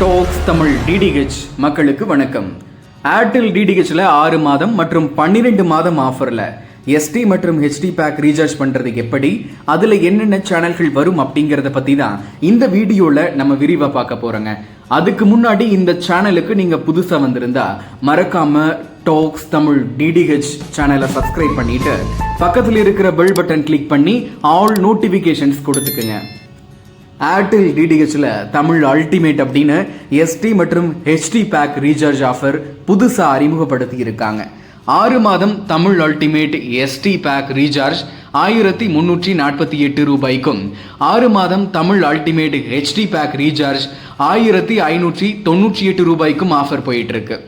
Tax Tamil DTH மக்களுக்கு வணக்கம். Airtel டிடிஹெச்சில் ஆறு மாதம் மற்றும் பன்னிரெண்டு மாதம் ஆஃபரில் எஸ்டி மற்றும் ஹெச்டி பேக் ரீசார்ஜ் பண்ணுறது எப்படி? அதில் என்னென்ன சேனல்கள் வரும் அப்படிங்கிறத பற்றி தான் இந்த வீடியோவில் நம்ம விரிவாக பார்க்க போகிறோங்க அதுக்கு முன்னாடி இந்த சேனலுக்கு நீங்கள் புதுசாக வந்திருந்தா மறக்காமல் டாக்ஸ் தமிழ் டிடிஹெச் சேனலை சப்ஸ்கிரைப் பண்ணிவிட்டு பக்கத்தில் இருக்கிற பெல் பட்டன் கிளிக் பண்ணி ஆல் நோட்டிஃபிகேஷன்ஸ் கொடுத்துக்குங்க. ஏர்டெல் டிடிஹெச்சில் தமிழ் அல்டிமேட் அப்படின்னு எஸ்டி மற்றும் ஹெச்டி பேக் ரீசார்ஜ் ஆஃபர் புதுசாக அறிமுகப்படுத்தி இருக்காங்க. ஆறு மாதம் Tamil ultimate SD pack recharge ஆயிரத்தி முன்னூற்றி நாற்பத்தி எட்டு ரூபாய்க்கும். ஆறு மாதம் Tamil ultimate HD pack recharge ஆயிரத்தி ஐநூற்றி தொண்ணூற்றி எட்டு ரூபாய்க்கும் ஆஃபர் போயிட்டுருக்கு.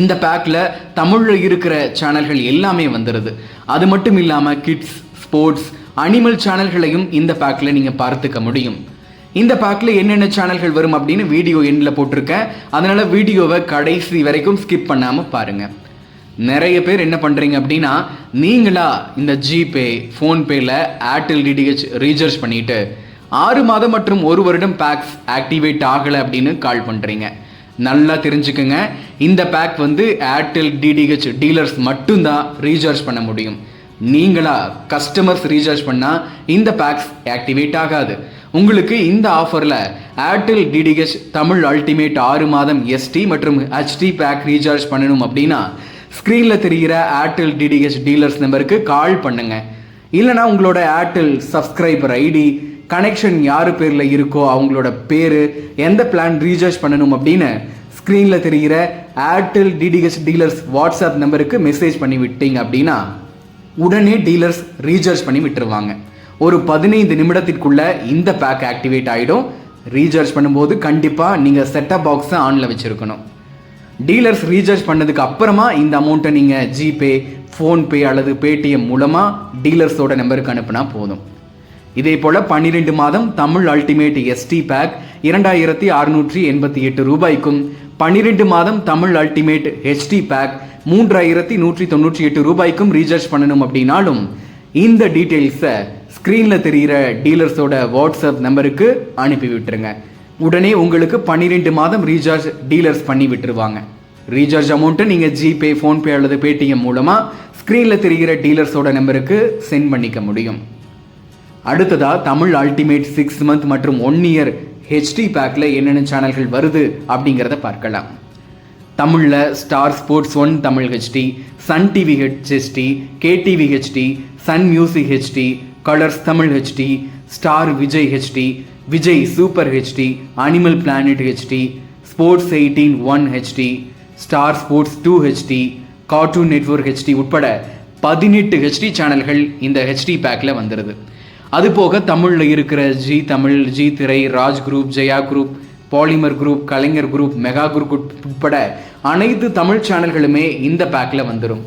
இந்த பேக்கில் தமிழில் இருக்கிற சேனல்கள் எல்லாமே வந்துடுது அது மட்டும் இல்லாமல் கிட்ஸ் ஸ்போர்ட்ஸ் அனிமல் சேனல்களையும் இந்த பேக்கில் நீங்கள் பார்த்துக்க முடியும். இந்த பேக்கில் என்னென்ன சேனல்கள் வரும் அப்படின்னு வீடியோ எண்ணில் போட்டிருக்கேன். அதனால் வீடியோவை கடைசி வரைக்கும் ஸ்கிப் பண்ணாமல் பாருங்கள் நிறைய பேர் என்ன பண்ணுறீங்க அப்படின்னா நீங்களா இந்த ஜிபே ஃபோன்பேயில் ஏர்டெல் டிடிஹெச் ரீசார்ஜ் பண்ணிட்டு ஆறு மாதம் மற்றும் ஒரு வருடம் பேக்ஸ் ஆக்டிவேட் ஆகலை அப்படின்னு கால் பண்ணுறீங்க நல்லா தெரிஞ்சுக்கங்க. இந்த பேக் வந்து ஏர்டெல் டிடிஹெச் டீலர்ஸ் மட்டும்தான் ரீசார்ஜ் பண்ண முடியும். நீங்களாக கஸ்டமர்ஸ் ரீசார்ஜ் பண்ணால் இந்த பேக்ஸ் ஆக்டிவேட் ஆகாது. உங்களுக்கு இந்த ஆஃபரில் ஏர்டெல் டிடிஹெச் தமிழ் அல்டிமேட் ஆறு மாதம் எஸ்டி மற்றும் ஹெச்டி பேக் ரீசார்ஜ் பண்ணணும் அப்படின்னா ஸ்க்ரீனில் தெரிகிற ஏர்டெல் டிடிஹெச் டீலர்ஸ் நம்பருக்கு கால் பண்ணுங்க. இல்லைனா உங்களோட ஏர்டெல் சப்ஸ்கிரைபர் ஐடி கனெக்ஷன் யார் பேரில் இருக்கோ அவங்களோட பேர் எந்த பிளான் ரீசார்ஜ் பண்ணணும் அப்படின்னு ஸ்க்ரீனில் தெரிகிற ஏர்டெல் டிடிஹெச் டீலர்ஸ் வாட்ஸ்அப் நம்பருக்கு மெசேஜ் பண்ணி விட்டீங்க அப்படின்னா உடனே டீலர்ஸ் ரீசார்ஜ் பண்ணி விட்டுருவாங்க. ஒரு பதினைந்து நிமிடத்திற்குள்ள இந்த பேக் ஆக்டிவேட் ஆகிடும் ரீசார்ஜ் பண்ணும்போது கண்டிப்பாக நீங்கள் செட்டப் பாக்ஸை ஆனில் வச்சுருக்கணும். டீலர்ஸ் ரீசார்ஜ் பண்ணதுக்கு அப்புறமா இந்த அமௌண்ட்டை நீங்கள் ஜிபே ஃபோன்பே அல்லது பேடிஎம் மூலமாக டீலர்ஸோட நம்பருக்கு அனுப்புனா போதும். இதே போல் பன்னிரெண்டு மாதம் தமிழ் அல்டிமேட் எஸ்டி பேக் இரண்டாயிரத்தி அறுநூற்றி எண்பத்தி எட்டு ரூபாய்க்கும் பன்னிரெண்டு மாதம் தமிழ் அல்டிமேட் ஹெச்டி பேக் மூன்றாயிரத்தி நூற்றி தொண்ணூற்றி எட்டு ரூபாய்க்கும் ரீசார்ஜ் பண்ணணும் அப்படின்னாலும் இந்த டீட்டெயில்ஸை ஸ்க்ரீனில் தெரிகிற டீலர்ஸோட வாட்ஸ்அப் நம்பருக்கு அனுப்பி விட்டுருங்க. உடனே உங்களுக்கு பன்னிரெண்டு மாதம் ரீசார்ஜ் டீலர்ஸ் பண்ணி விட்டுருவாங்க. ரீசார்ஜ் அமௌண்ட்டை நீங்கள் ஜிபே ஃபோன்பே அல்லது பேடிஎம் மூலமாக ஸ்க்ரீனில் தெரிகிற டீலர்ஸோட நம்பருக்கு சென்ட் பண்ணிக்க முடியும். அடுத்ததாக தமிழ் அல்டிமேட் சிக்ஸ் மந்த் மற்றும் ஒன் இயர் ஹெச்டி பேக்கில் என்னென்ன சேனல்கள் வருது அப்படிங்கிறத பார்க்கலாம். தமிழில் Star Sports one Tamil HD Sun TV HD KTV HD Sun Music HD Colors Tamil HD Star Vijay HD Vijay super HD Animal Planet HD Sports eighteen one HD Star Sports two HD Cartoon Network HD உட்பட பதினெட்டு HD சேனல்கள் இந்த HD பேக்கில் வந்துடுது அதுபோக தமிழில் இருக்கிற Zee Tamil Zee Thirai Raj group Jaya group Polimer group Kalaignar group Mega group உட்பட அனைத்து தமிழ் சேனல்களுமே இந்த பேக்கில் வந்துடும்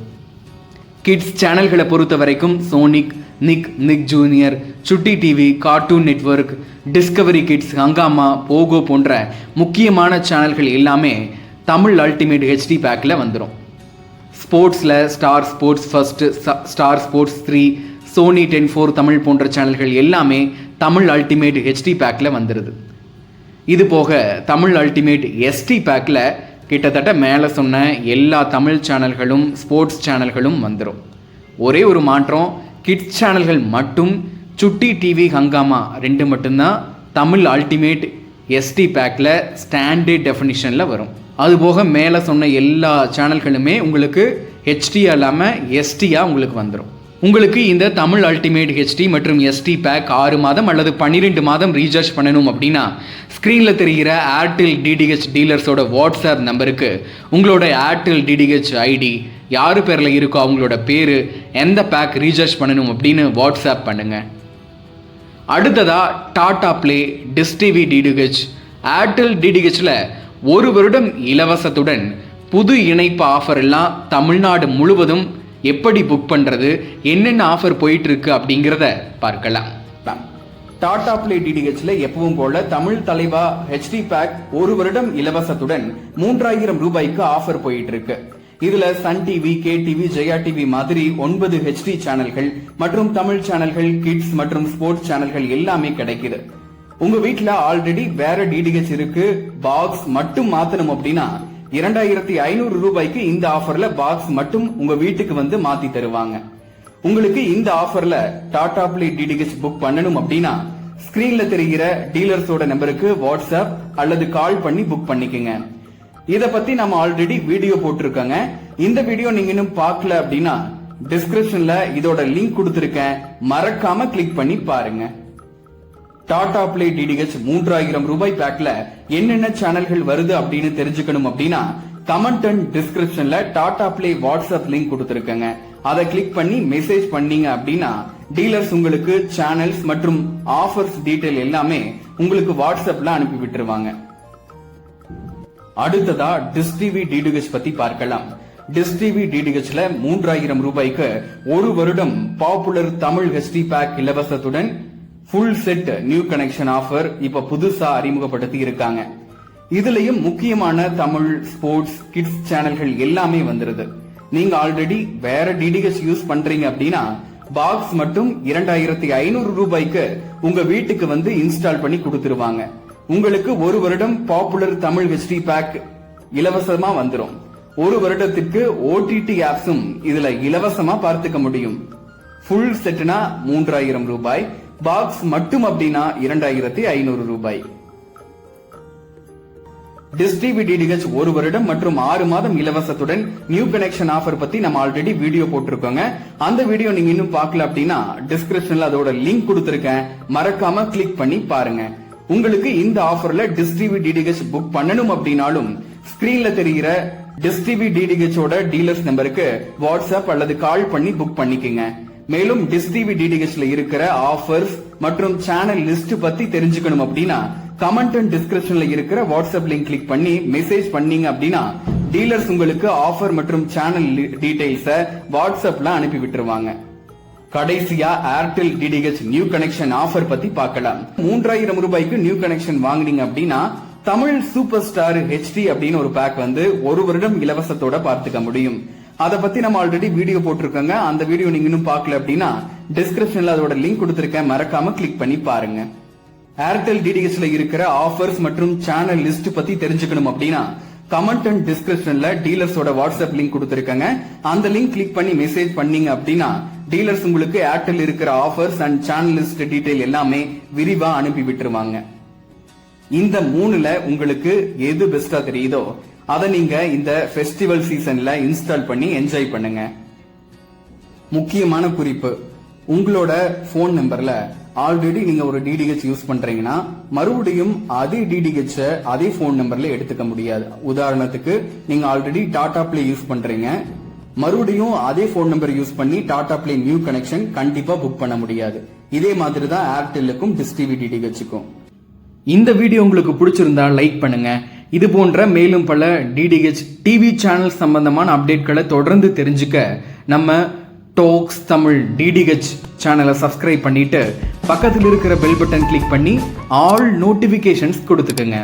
கிட்ஸ் சேனல்களை பொறுத்த வரைக்கும் Sonic Nick Nick Junior Chutti TV Cartoon Network Discovery Kids Hungama Pogo போன்ற முக்கியமான சேனல்கள் எல்லாமே தமிழ் அல்டிமேட் ஹெச்டி பேக்கில் வந்துடும் ஸ்போர்ட்ஸில் Star Sports first Star Sports three Sony Ten four Tamil போன்ற சேனல்கள் எல்லாமே தமிழ் அல்டிமேட் ஹெச்டி பேக்கில் வந்துடுது இது போக தமிழ் அல்டிமேட் எஸ்டி பேக்கில் கிட்டத்தட்ட மேலே சொன்ன எல்லா தமிழ் சேனல்களும் ஸ்போர்ட்ஸ் சேனல்களும் வந்துடும் ஒரே ஒரு மாற்றம் கிட்ஸ் சேனல்கள் மட்டும் சுட்டி டிவி ஹங்காமா ரெண்டு மட்டும்தான் தமிழ் அல்டிமேட் எஸ்டி பேக்கில் ஸ்டாண்டர்ட் டெஃபினிஷனில் வரும். அதுபோக மேலே சொன்ன எல்லா சேனல்களுமே உங்களுக்கு ஹெச்டியாக இல்லாமல் எஸ்டியாக உங்களுக்கு வந்துடும் உங்களுக்கு இந்த தமிழ் அல்டிமேட் ஹெச்டி மற்றும் எஸ்டி பேக் ஆறு மாதம் அல்லது பன்னிரெண்டு மாதம் ரீசார்ஜ் பண்ணணும் அப்படின்னா ஸ்க்ரீனில் தெரிகிற ஏர்டெல் டிடிஹெச் டீலர்ஸோட வாட்ஸ்அப் நம்பருக்கு உங்களோட ஏர்டெல் டிடிஹெச் ஐடி யார் பேரில் இருக்கோ அவங்களோட பேர் எந்த பேக் ரீசார்ஜ் பண்ணணும் அப்படின்னு வாட்ஸ்அப் பண்ணுங்கள் அடுத்ததாக Tata Play Dish TV DTH Airtel டிடிஹெச்சில் ஒரு வருடம் இலவசத்துடன் புது இணைப்பு ஆஃபர் எல்லாம் தமிழ்நாடு முழுவதும் எப்படி புக் பண்ணுறது என்னென்ன ஆஃபர் போயிட்டுருக்கு அப்படிங்கிறத பார்க்கலாம். டாடா பிளே டிடிஹெச்ல எப்பவும் போல தமிழ் தலைவா ஹெச்டி பேக் ஒரு வருடம் இலவசத்துடன் மூன்றாயிரம் ரூபாய்க்கு ஆஃபர் போயிட்டு இருக்கு இதுல Sun TV K TV Jaya TV மாதிரி ஒன்பது ஹெச்டி சேனல்கள் மற்றும் தமிழ் சேனல்கள் கிட்ஸ் மற்றும் ஸ்போர்ட்ஸ் சேனல்கள் எல்லாமே கிடைக்குது. உங்க வீட்டுல ஆல்ரெடி வேற டிடிஹெச் இருக்கு பாக்ஸ் மட்டும் மாத்தணும் அப்படின்னா இரண்டாயிரத்தி ஐநூறு ரூபாய்க்கு இந்த ஆஃபர்ல பாக்ஸ் மட்டும் உங்க வீட்டுக்கு வந்து மாத்தி தருவாங்க. உங்களுக்கு இந்த ஆஃபர்ல டாடா பிளே டிடிஹெச் புக் பண்ணணும் அப்படின்னா ஸ்கிரீன்ல தெரிகிற டீலர்ஸோட நம்பருக்கு வாட்ஸ்அப் அல்லது கால் பண்ணி புக் பண்ணிக்கங்க. இத பத்தி நம்ம ஆல்ரெடி வீடியோ போட்டிருக்கோங்க. இந்த வீடியோ நீங்க இன்னும் பார்க்கல அப்படின்னா டிஸ்கிரிப்ஷன்ல இதோட லிங்க் கொடுத்திருக்கேன். மறக்காம கிளிக் பண்ணி பாருங்க. டாடா பிளே டிடிஹெச் மூன்றாயிரம் ரூபாய் பேக்ல என்னென்ன சேனல்கள் வருது அப்படின்னு தெரிஞ்சுக்கணும் அப்படின்னா கமெண்ட் அண்ட் டிஸ்கிரிப்ஷன்ல டாடா பிளே வாட்ஸ்அப் லிங்க் கொடுத்திருக்கேங்க. அதை கிளிக் பண்ணி மெசேஜ் பண்ணீங்க அப்படின்னா டீலர்ஸ் உங்களுக்கு சேனல்ஸ் மற்றும் ஆஃபர்ஸ் டீடைல் எல்லாமே உங்களுக்கு வாட்ஸ்அப்ல அனுப்பி விட்டுருவாங்க. அடுத்ததா டிஸ் டிவி டிடிஹெச் பத்தி பார்க்கலாம். டிஸ் டிவி டிடிஹெச்ல மூன்றாயிரம் ரூபாய்க்கு ஒரு வருடம் popular Tamil HD pack இலவசத்துடன் full set new connection offer இப்ப புதுசா அறிமுகப்படுத்தி இருக்காங்க. இதுலயும் முக்கியமான தமிழ் ஸ்போர்ட்ஸ் கிட்ஸ் சேனல்கள் எல்லாமே வந்துருது. நீங்க ஆல்ரெடி வேற டிடிஹெச் யூஸ் பண்றீங்க அப்படின்னா பாக்ஸ் மட்டும் இரண்டாயிரத்தி ஐநூறு ரூபாய்க்கு உங்க வீட்டுக்கு வந்து இன்ஸ்டால் பண்ணி கொடுத்துருவாங்க. உங்களுக்கு ஒரு வருடம் பாப்புலர் தமிழ் ஹெச்டி பேக் இலவசமா வந்துடும் ஒரு வருடத்திற்கு ஓடிடி ஆப்ஸும் இதுல இலவசமா பார்த்துக்க முடியும். ஃபுல் செட்னா மூன்றாயிரம் ரூபாய் பாக்ஸ் மட்டும் அப்படின்னா இரண்டாயிரத்தி ஐநூறு ரூபாய். டிஸ்டிவி டிடிஹெச் ஒரு வருடம் மற்றும் ஆறு மாதம் இலவசத்துடன் நியூ கனெக்ஷன் ஆஃபர் பத்தி நம்ம ஆல்ரெடி வீடியோ போட்டிருக்கோங்க. அந்த வீடியோ நீங்க இன்னும் பார்க்கல அப்படின்னா டிஸ்கிரிப்ஷன்ல அதோட லிங்க் கொடுத்திருக்கேன். மறக்காம கிளிக் பண்ணி பாருங்க. உங்களுக்கு இந்த ஆஃபர்ல டிஸ்டிவி டிடிஹெச் புக் பண்ணணும் அப்படின்னாலும் ஸ்கிரீன்ல தெரிகிற டிஸ்டிவி டிடிஹெச் ஓட டீலர்ஸ் நம்பருக்கு வாட்ஸ்அப் அல்லது கால் பண்ணி புக் பண்ணிக்கங்க. மேலும் டிஸ்டிபி டிடிஹெச்ல இருக்கிற ஆஃபர்ஸ் மற்றும் சேனல் லிஸ்ட் பத்தி தெரிஞ்சுக்கணும் அப்படின்னா கமெண்ட் அண்ட் டிஸ்கிரிப்ஷன்ல இருக்கிற வாட்ஸ்அப் லிங்க் கிளிக் பண்ணி மெசேஜ் பண்ணீங்க அப்படின்னா டீலர்ஸ் உங்களுக்கு ஆஃபர் மற்றும் சேனல் டீடைல்ஸ வாட்ஸ்அப்ல அனுப்பி விட்டுருவாங்க. கடைசியா Airtel DTH new connection offer பத்தி பார்க்கலாம். மூன்றாயிரம் ரூபாய்க்கு நியூ கனெக்ஷன் வாங்குனீங்க அப்படின்னா தமிழ் சூப்பர் ஸ்டார் ஹெச்டி அப்படின்னு ஒரு பேக் வந்து ஒரு வருடம் இலவசத்தோட பார்த்துக்க முடியும். அதை பத்தி நம்ம ஆல்ரெடி வீடியோ போட்டிருக்கோங்க. அந்த வீடியோ நீங்க இன்னும் பார்க்கல அப்படின்னா டிஸ்கிரிப்ஷன்ல அதோட லிங்க் கொடுத்திருக்கேன். மறக்காம கிளிக் பண்ணி பாருங்க. ஏர்டெல் டிடிஹெச்ல இருக்கிற ஆஃபர்ஸ் மற்றும் சேனல் லிஸ்ட் பத்தி தெரிஞ்சுக்கணும் அப்படின்னா கமெண்ட் அண்ட் டிஸ்கிரிப்ஷன்ல டீலர்ஸோட வாட்ஸ்அப் லிங்க் கொடுத்துருக்காங்க. அந்த லிங்க் கிளிக் பண்ணி மெசேஜ் பண்ணீங்க அப்படின்னா டீலர்ஸ் உங்களுக்கு ஏர்டெல் இருக்கிற offers and channel list detail எல்லாமே விரிவா அனுப்பி விட்டுருவாங்க. இந்த மூணுல உங்களுக்கு எது பெஸ்டா தெரியுதோ அதை நீங்க இந்த ஃபெஸ்டிவல் சீசன்ல இன்ஸ்டால் பண்ணி என்ஜாய் பண்ணுங்க. முக்கியமான குறிப்பு உங்களோட போன் நம்பர்ல ஆல்ரெடி நீங்க ஒரு டிடிஹெச் யூஸ் பண்றீங்கன்னா மறுபடியும் அதே டிடிஹெச் அதே போன் நம்பர்ல எடுத்துக்க முடியாது. உதாரணத்துக்கு நீங்க ஆல்ரெடி டாடா பிளே யூஸ் பண்றீங்க. மறுபடியும் அதே போன் நம்பர் யூஸ் பண்ணி டாடா பிளே நியூ கனெக்ஷன் கண்டிப்பா புக் பண்ண முடியாது. இதே மாதிரி தான் ஏர்டெல்லுக்கும் டிஸ் டிவி டிடிஹெச்சுக்கும் இந்த வீடியோ உங்களுக்கு பிடிச்சிருந்தா லைக் பண்ணுங்க. இது போன்ற மேலும் பல டிடிஹெச் டிவி சேனல் சம்பந்தமான அப்டேட்களை தொடர்ந்து தெரிஞ்சுக்க நம்ம டோக்ஸ் தமிழ் டிடிஹெச் சேனலை சப்ஸ்கிரைப் பண்ணிட்டு பக்கத்தில் இருக்கிற பெல் பட்டன் கிளிக் பண்ணி ஆல் நோட்டிஃபிகேஷன்ஸ் கொடுத்துக்கோங்க.